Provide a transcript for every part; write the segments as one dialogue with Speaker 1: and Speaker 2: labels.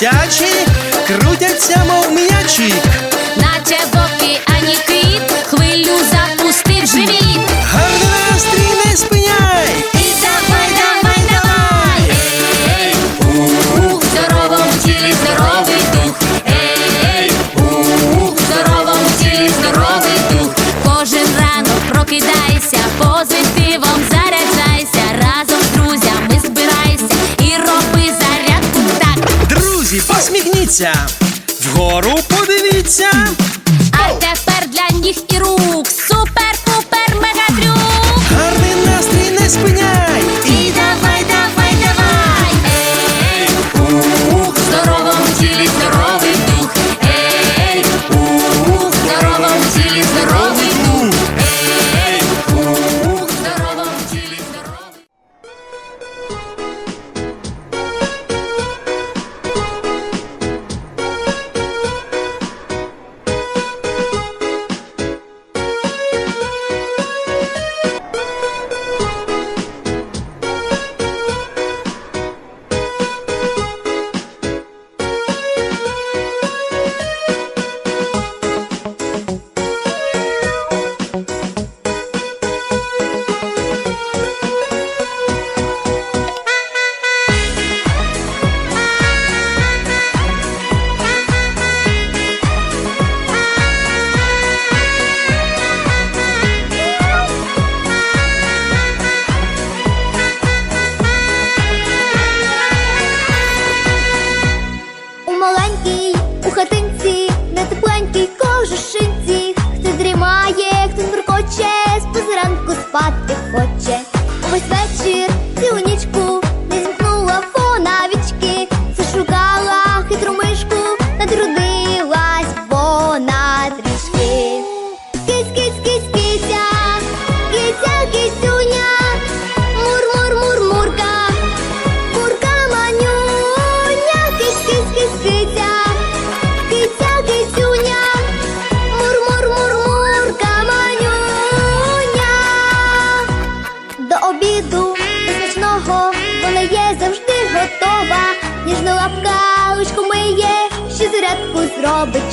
Speaker 1: дитячі, крутяться, мов м'ячі, наче боки. подивіться, вгору подивіться. ранку спати хоче.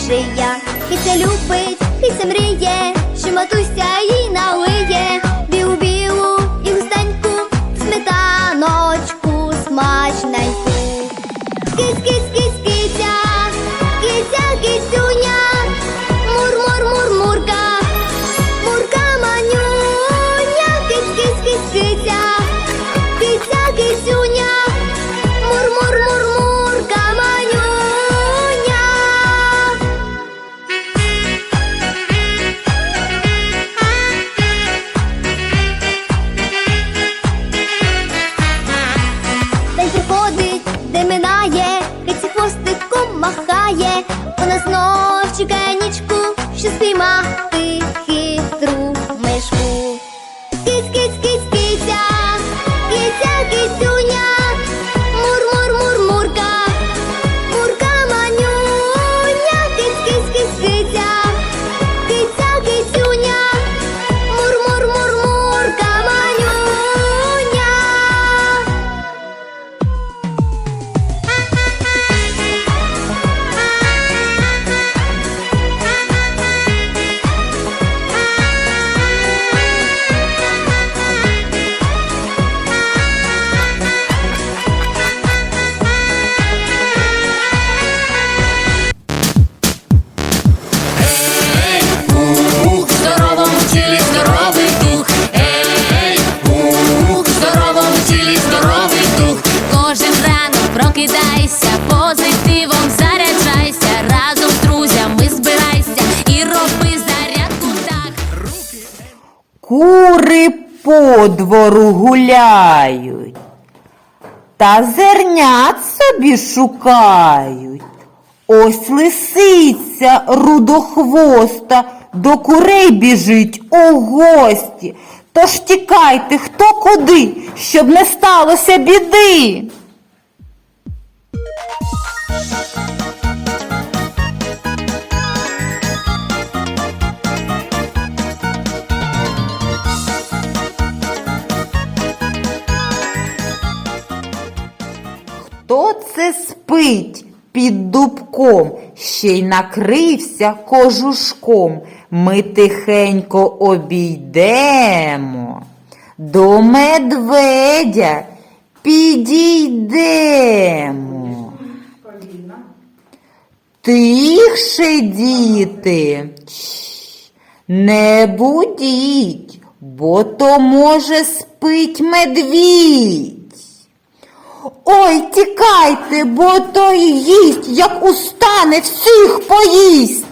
Speaker 1: жия, і це любить, і це мріє, що матуся їй на хвостиком махає, вона знов.
Speaker 2: по двору гуляють, та зернят собі шукають. Ось лисиця рудохвоста до курей біжить у гості. Тож тікайте, хто куди, щоб не сталося біди. Хто це спить під дубком, ще й накрився кожушком. Ми тихенько обійдемо. До медведя підійдемо. Тихше, діти, не будіть, бо то, може, спить медвідь. Ой, тікайте, бо той їсть, як устане всіх поїсть.